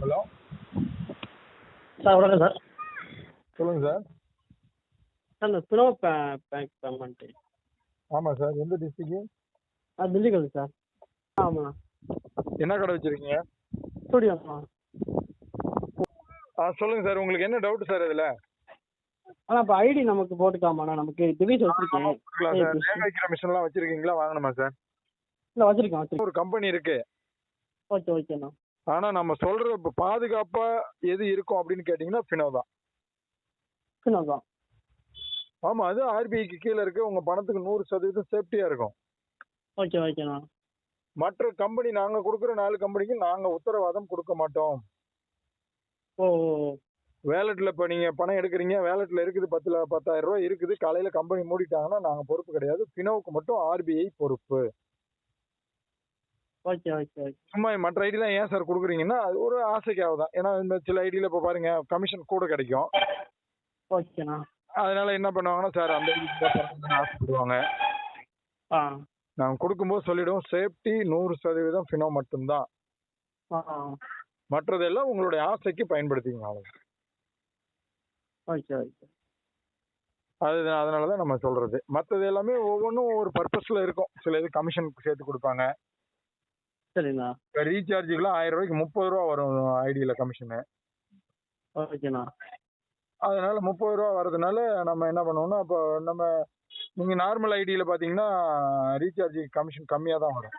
Hello. Sir வணக்கம் sir. சொல்லுங்க sir. Sir இந்த ஃபினோ பே பேங்க் பேமெண்ட்டு. ஆமாம் சார் எந்த டிஸ்ட்ரிக்ட் ஆ திண்டுக்கல் சார். ஆமாம் என்ன கடை வச்சிருக்கீங்க? ஸ்டூடியோம்மா ஆ சொல்லுங்க சார் உங்களுக்கு என்ன டவுட் சார் இதில்? ஆனால் இப்போ ஐடி நமக்கு போட்டுக்கலாமாண்ணா நமக்கு டிவைஸ் வச்சுருக்கேன். வைக்கிற மிஷின்லாம் வச்சிருக்கீங்களா? வாங்கணுமா சார்? இல்லை வச்சுருக்கேன் வச்சுருக்கேன். ஒரு கம்பெனி இருக்கு. ஓகே ஓகேண்ணா ஆனால் நம்ம சொல்ற இப்போ பாதுகாப்பாக எது இருக்கும் அப்படின்னு கேட்டிங்கன்னா ஃபினோ தான். ஃபினோ தான். ஆமாம் அது ஆர்பிஐக்கு கீழே இருக்கு. உங்கள் பணத்துக்கு நூறு சதவீதம் சேஃப்டியாக இருக்கும். ஓகே ஓகேண்ணா மற்ற கம்பெனி நாங்கள் கொடுக்குற நாலு கம்பெனிக்கு நாங்கள் உத்தரவாதம் கொடுக்க மாட்டோம். ஓ. வேலெட்டில் இப்போ நீங்கள் பணம் எடுக்கிறீங்க. வேலெட்டில் இருக்குது பத்து ல- பத்தாயிரம் ரூபாய் இருக்குது. காலையில் கம்பெனி மூடிட்டாங்கன்னா நாங்கள் பொறுப்பு கிடையாது. ஃபினோவுக்கு மட்டும் ஆர்பிஐ பொறுப்பு. Okay okay okay. சும்மா மற்ற ஐடிலாம் ஏன் சார் கொடுக்குறீங்கன்னா அது ஒரு ஆசைக்காக தான் ஏன்னா இந்த சில ஐடியில் இப்போ பாருங்க கமிஷன் கூட கிடைக்கும். ஓகேண்ணா அதனால என்ன பண்ணுவாங்கன்னா சார் அந்த ஐடிக்கு ஆசைப்படுவாங்க ஆ. நாங்கள் கொடுக்கும்போது சொல்லிடுவோம் சேஃப்டி நூறு சதவீதம் ஃபினோ மட்டும்தான். ஆ. மற்றதெல்லாம் உங்களுடைய ஆசைக்கு பயன்படுத்திங்க அவ்வளோ ஓகே ஓகே. அது அதனால தான் நம்ம சொல்றது. மற்றது எல்லாமே ஒவ்வொன்றும் ஒரு பர்பஸில் இருக்கும். சில இது கமிஷனுக்கு சேர்த்து கொடுப்பாங்க. சரிண்ணா. இப்போ ரீசார்ஜுக்குலாம் ஆயிரம் ரூபாய்க்கு முப்பது ரூபா வரும் ஐடியில் கமிஷனு ஓகேண்ணா. அதனால முப்பது ரூபா வர்றதுனால நம்ம என்ன பண்ணுவோம்னா அப்போ நம்ம நீங்கள் நார்மல் ஐடியில் பார்த்தீங்கன்னா ரீசார்ஜ் கமிஷன் கம்மியாக தான் வரும்.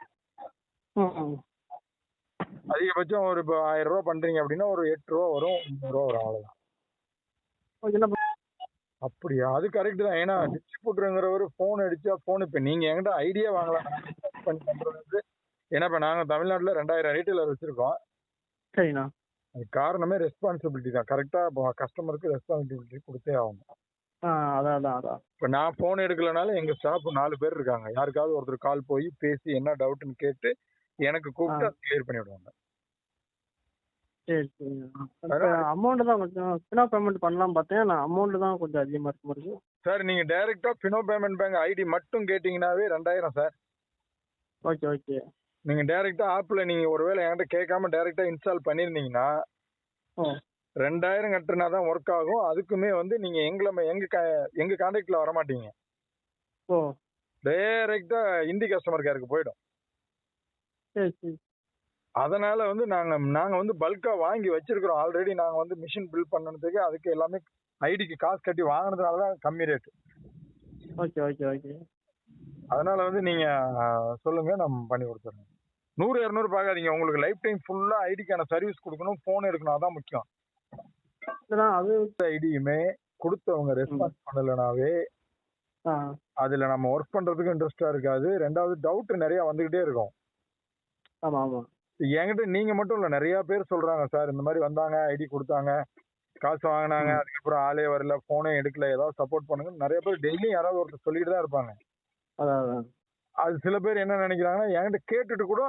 அதிகபட்சம் ஒரு இப்போ ஆயிரம் ரூபா பண்ணுறீங்க அப்படின்னா ஒரு எட்டு ரூபா வரும் ஒன்பது ரூபா வரும் அவ்வளோதான் அப்படியா? அது கரெக்ட் தான். ஏன்னா டிஸ்ட்ரிபியூட்டருங்கிறவர் ஃபோன் அடிச்சா ஃபோன் இப்போ நீங்கள் என்கிட்ட ஐடியா வாங்கலாம் பண்ணி பண்ணுறது ஏன்னா இப்போ நாங்கள் தமிழ்நாட்டில் ரெண்டாயிரம் ரீட்டெயிலர் வச்சுருக்கோம். சரிண்ணா. அது காரணமே ரெஸ்பான்சிபிலிட்டி தான். கரெக்டாக இப்போ கஸ்டமருக்கு ரெஸ்பான்சிபிலிட்டி கொடுத்தே ஆகணும். ஆ அதான் அதான் அதான். இப்போ நான் ஃபோன் எடுக்கலனாலும் எங்கள் ஸ்டாஃப் நாலு பேர் இருக்காங்க. யாருக்காவது ஒருத்தர் கால் போய் பேசி என்ன டவுட்னு கேட்டு எனக்கு கூப்பிட்டு ஆ. கிளியர் பண்ணி விடுவாங்க சரி சரிண்ணா. இப்போ அமௌண்ட்டு தான் கொஞ்சம் ஃபினோ பேமெண்ட் பண்ணலாம் பார்த்தேன். நான் அமௌண்ட்டு தான் கொஞ்சம் அதிகமாக இருக்க? சார் நீங்கள் டைரெக்டாக ஃபினோ பேமெண்ட் பேங்க் ஐடி மட்டும் கேட்டிங்கனாவே ரெண்டாயிரம் சார். Okay okay. நீங்கள் டைரெக்டாக ஆப்பில் நீங்கள் ஒருவேளை என்கிட்ட கேட்காம டைரெக்டாக இன்ஸ்டால் பண்ணியிருந்தீங்கன்னா ரெண்டாயிரம் கட்டுனா தான் ஒர்க் ஆகும். அதுக்குமே வந்து நீங்கள் எங்களை எங்கள் க எங்கள் கான்டாக்டில் வர மாட்டீங்க. ஓ. டைரெக்டாக ஹிந்தி கஸ்டமர் கேருக்கு போயிடும். சரி சரி. அதனால வந்து நாங்கள் நாங்கள் வந்து பல்காக வாங்கி வச்சிருக்கிறோம். ஆல்ரெடி நாங்கள் வந்து மிஷின் பில் பண்ணதுக்கு அதுக்கு எல்லாமே ஐடிக்கு காசு கட்டி வாங்கினதுனால தான் கம்மி ரேட் ஓகே ஓகே ஓகே. அதனால வந்து நீங்கள் சொல்லுங்கள் நம்ம பண்ணி கொடுத்துறோம் நூறு இரநூறு பார்க்காதீங்க. உங்களுக்கு லைஃப் டைம் ஃபுல்லாக ஐடிக்கான சர்வீஸ் கொடுக்கணும் ஃபோன் எடுக்கணும் அதான் முக்கியம். அது ஐடியுமே கொடுத்தவங்க ரெஸ்பான்ஸ் பண்ணலைனாவே அதில் நம்ம ஒர்க் பண்ணுறதுக்கு இன்ட்ரெஸ்டாக இருக்காது. ரெண்டாவது டவுட் நிறையா வந்துக்கிட்டே இருக்கும். ஆமாம் ஆமாம் என்கிட்ட நீங்கள் மட்டும் இல்லை நிறையா பேர் சொல்கிறாங்க சார் இந்த மாதிரி வந்தாங்க ஐடி கொடுத்தாங்க காசு வாங்கினாங்க. அதுக்கப்புறம் ஆளே வரல ஃபோனே எடுக்கல ஏதாவது சப்போர்ட் பண்ணுங்க நிறைய பேர் டெய்லியும் யாராவது ஒருத்தர் சொல்லிட்டு தான் இருப்பாங்க. அதான். அது சில பேர் என்ன நினைக்கிறாங்கன்னா என்கிட்ட கேட்டுட்டு கூட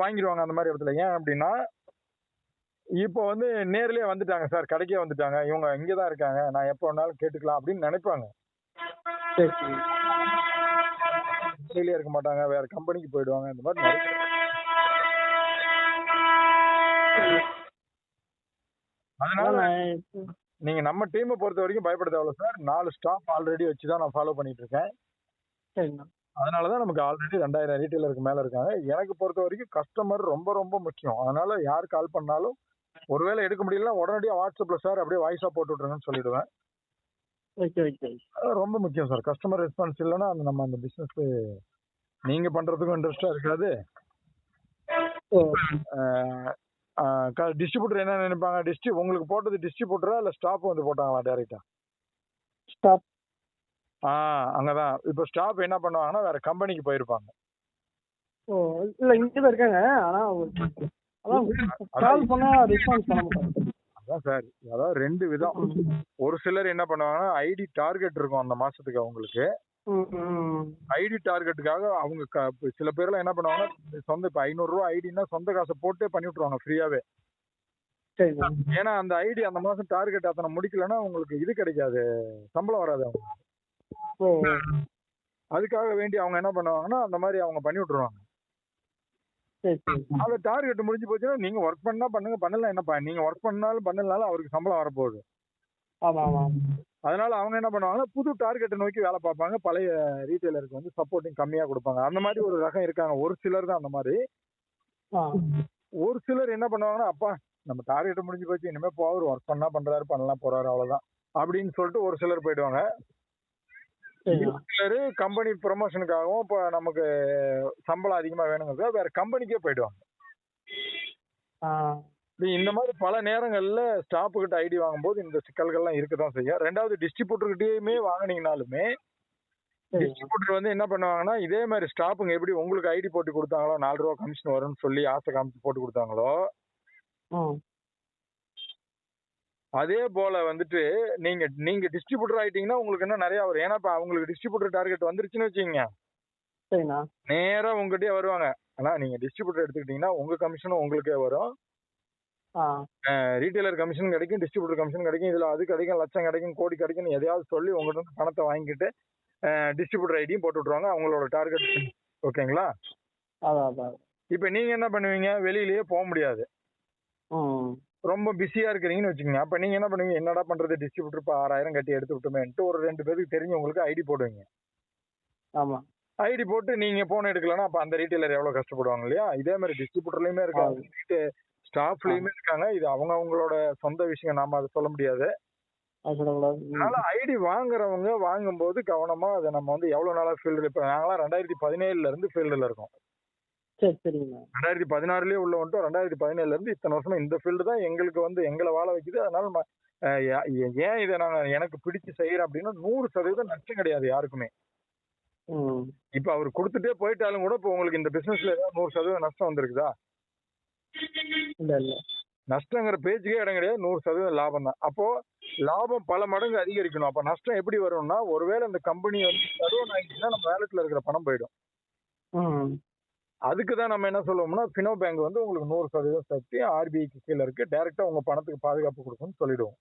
வாங்கிடுவாங்க அந்த மாதிரி இடத்துல. ஏன் அப்படின்னா இப்போ வந்து நேர்லயே வந்துட்டாங்க சார். கடைக்கே வந்துட்டாங்க. இவங்க இங்கே தான் இருக்காங்க. நான் எப்போ வேணாலும் கேட்டுக்கலாம் அப்படின்னு நினைப்பாங்க. டெய்லியே இருக்க மாட்டாங்க. வேற கம்பெனிக்கு போயிடுவாங்க. இந்த மாதிரி நிறைய அதனால நீங்க நம்ம டீமை பொறுத்த வரைக்கும் பயப்பட தேவையில்ல சார்? நாலு ஸ்டாஃப் ஆல்ரெடி வச்சு தான் நான் ஃபாலோ பண்ணிட்டு இருக்கேன். சரிண்ணா. அதனால தான் நமக்கு ஆல்ரெடி ரெண்டாயிரம் ரீட்டைலருக்கு மேல இருக்காங்க. எனக்கு பொறுத்த வரைக்கும் கஸ்டமர் ரொம்ப ரொம்ப முக்கியம். அதனால யார் கால் பண்ணாலும் ஒருவேளை எடுக்க முடியலன்னா உடனடியாக வாட்ஸ்அப்ல சார் அப்படியே வாய்ஸா போட்டு விட்ருங்கன்னு சொல்லிடுவேன். ஓகே ஓகே ரொம்ப முக்கியம் சார் கஸ்டமர் ரெஸ்பான்ஸ் இல்லைன்னா அந்த நம்ம அந்த பிசினஸ் நீங்க பண்றதுக்கும் இன்ட்ரெஸ்டா இருக்காது. டிஸ்ட்ரிபியூட்டர் என்ன நினைப்பாங்க? டிஸ்ட்ரி உங்களுக்கு போட்டது டிஸ்ட்ரிபியூட்டரா இல்ல ஸ்டாப் வந்து போட்டாங்களா டேரெக்டா ஸ்டாப் ஆ அங்கதான். இப்போ ஸ்டாப் என்ன பண்ணுவாங்கன்னா வேற கம்பெனிக்கு போயிருப்பாங்க. ஓ இல்லை இங்கே தான் இருக்காங்க ஆனால் அதான் கால் பண்ணால் ரெஸ்பான்ஸ் பண்ண மாட்டாங்க. அதான் சார் அதாவது ரெண்டு விதம். ஒரு சிலர் என்ன பண்ணுவாங்கன்னா ஐடி டார்கெட் இருக்கும் அந்த மாசத்துக்கு அவங்களுக்கு. ஐடி டார்கெட்டுக்காக அவங்க சில பேர்லாம் என்ன பண்ணுவாங்கன்னா சொந்த இப்போ ஐநூறுரூவா ஐடினா சொந்த காசை போட்டே பண்ணி விட்ருவாங்க ஃப்ரீயாவே ஏன்னா அந்த ஐடி அந்த மாசம் டார்கெட் அத்தனை முடிக்கலன்னா உங்களுக்கு இது கிடைக்காது. சம்பளம் வராது அவங்க. ஓ. அதுக்காக வேண்டி அவங்க என்ன பண்ணுவாங்கன்னா அந்த மாதிரி அவங்க பண்ணி சரி அந்த டார்கெட் முடிஞ்சு போச்சுன்னா நீங்க ஒர்க் பண்ணா பண்ணுங்க பண்ணல என்னப்பா நீங்க ஒர்க் பண்ணாலும் பண்ணலனாலும் அவருக்கு சம்பளம் வரப்போகுது. அதனால அவங்க என்ன பண்ணுவாங்கன்னா புது டார்கெட்டை நோக்கி வேலை பார்ப்பாங்க. பழைய ரீட்டைலருக்கு வந்து சப்போர்ட்டிங் கம்மியா கொடுப்பாங்க. அந்த மாதிரி ஒரு ரகம் இருக்காங்க. ஒரு சிலர் தான் அந்த மாதிரி. ஒரு சிலர் என்ன பண்ணுவாங்கன்னா அப்பா நம்ம டார்கெட் முடிஞ்சு போச்சு. இனிமே போவார். ஒர்க் பண்ணா பண்றாரு பண்ணலாம் போறாரு. அவ்வளவுதான். அப்படின்னு சொல்லிட்டு ஒரு சிலர் போயிடுவாங்க. சிலர் கம்பெனி ப்ரொமோஷனுக்காகவும் இப்போ நமக்கு சம்பளம் அதிகமா வேணுங்கிறதுக்காக வேற கம்பெனிக்கே போயிடுவாங்க. இந்த மாதிரி பல நேரங்கள்ல ஸ்டாஃப் கிட்ட ஐடி வாங்கும்போது இந்த சிக்கல்கள்லாம் இருக்க தான் செய்யும். ரெண்டாவது டிஸ்ட்ரிபியூட்டர்கிட்டயுமே வாங்குனீங்கனாலுமே டிஸ்ட்ரிபியூட்டர் வந்து என்ன பண்ணுவாங்கன்னா இதே மாதிரி ஸ்டாஃபுங்க எப்படி உங்களுக்கு ஐடி போட்டு கொடுத்தாங்களோ நாலு ரூபா கமிஷன் வரும்னு சொல்லி ஆசை காமிச்சு போட்டு கொடுத்தாங்களோ அதே போல வந்துட்டு நீங்க நீங்க டிஸ்ட்ரிபியூட்டர் ஆயிட்டீங்கன்னா உங்களுக்கு இன்னும் நிறைய வரும். ஏன்னா இப்ப அவங்களுக்கு டிஸ்ட்ரிபியூட்டர் டார்கெட் வந்துருச்சுன்னு வச்சுக்கோங்க. சரிண்ணா. நேரா உங்ககிட்டயே வருவாங்க. ஆனா நீங்க டிஸ்ட்ரிபியூட்டர் எடுத்துக்கிட்டீங்கன்னா உங்க கமிஷனும் உங்களுக்கே வரும். ரீட்டைலர் கமிஷன் கிடைக்கும் டிஸ்ட்ரிபியூட்டர் கமிஷன் கிடைக்கும். இதுல அது கிடைக்கும் லட்சம் கிடைக்கும் கோடி கிடைக்கும்னு எதையாவது சொல்லி உங்கள்கிட்ட இருந்து பணத்தை வாங்கிட்டு டிஸ்ட்ரிபியூட்டர் ஐடியும் போட்டு விட்ருவாங்க அவங்களோட டார்கெட் ஓகேங்களா? இப்போ நீங்க என்ன பண்ணுவீங்க? வெளியிலயே போக முடியாது. ரொம்ப பிஸியா இருக்கிறீங்கன்னு வச்சுக்கோங்க. அப்ப நீங்க என்ன பண்ணுவீங்க? என்னடா பண்றது? டிஸ்ட்ரிபியூட்டர் இப்போ ஆறாயிரம் கட்டி எடுத்து விட்டுமேன்ட்டு ஒரு ரெண்டு பேருக்கு தெரிஞ்சவங்களுக்கு ஐடி போடுவீங்க. ஆமா. ஐடி போட்டு நீங்க போன் எடுக்கலன்னா அப்ப அந்த ரீட்டைலர் எவ்வளவு கஷ்டப்படுவாங்க இல்லையா? இதே மாதிரி டிஸ்ட்ரிபியூட்டர்லயுமே இருக்காங்க. ஸ்டாஃப்லயுமே இருக்காங்க. இது அவங்க அவங்களோட சொந்த விஷயம். நாம அதை சொல்ல முடியாது. அதனால ஐடி வாங்குறவங்க வாங்கும்போது கவனமா அதை நம்ம வந்து எவ்வளவு நாளா ஃபீல்டு இப்ப நாங்களாம் ரெண்டாயிரத்தி பதினேழுல இருந்து ஃபீல்டுல இருக்கோம். சரி சரிங்கண்ணா ரெண்டாயிரத்தி பதினாறுலயே உள்ள வந்துட்டோம். ரெண்டாயிரத்தி பதினேழுல இருந்து இத்தனை வருஷமா இந்த ஃபீல்டு தான் எங்களுக்கு வந்து எங்களை வாழ வைக்குது. அதனால ஏன் இதை நாங்க எனக்கு பிடிச்சு செய்யறோம் அப்படின்னா நூறு சதவீதம் நஷ்டம் கிடையாது யாருக்குமே. இப்ப அவர் கொடுத்துட்டே போயிட்டாலும் கூட இப்போ உங்களுக்கு இந்த பிசினஸ்ல ஏதாவது நூறு சதவீதம் நஷ்டம் வந்திருக்குதா? இல்ல இல்ல. நஷ்டங்கிற பேச்சுக்கே இடம் கிடையாது. நூறு சதவீதம் லாபம் தான். அப்போ லாபம் பல மடங்கு அதிகரிக்கணும். அப்ப நஷ்டம் எப்படி வரும்னா ஒருவேளை இந்த கம்பெனி வந்து சர்வன் ஆயிடுச்சுன்னா நம்ம வேலட்ல இருக்கிற பணம் போயிடும். அதுக்கு தான் நம்ம என்ன சொல்லுவோம்னா ஃபினோ பேங்க் வந்து உங்களுக்கு நூறு சதவீதம் சக்தி ஆர்பிஐக்கு கீழே இருக்கு. டேரெக்டாக உங்க பணத்துக்கு பாதுகாப்பு கொடுக்கும்னு சொல்லிடுவோம்.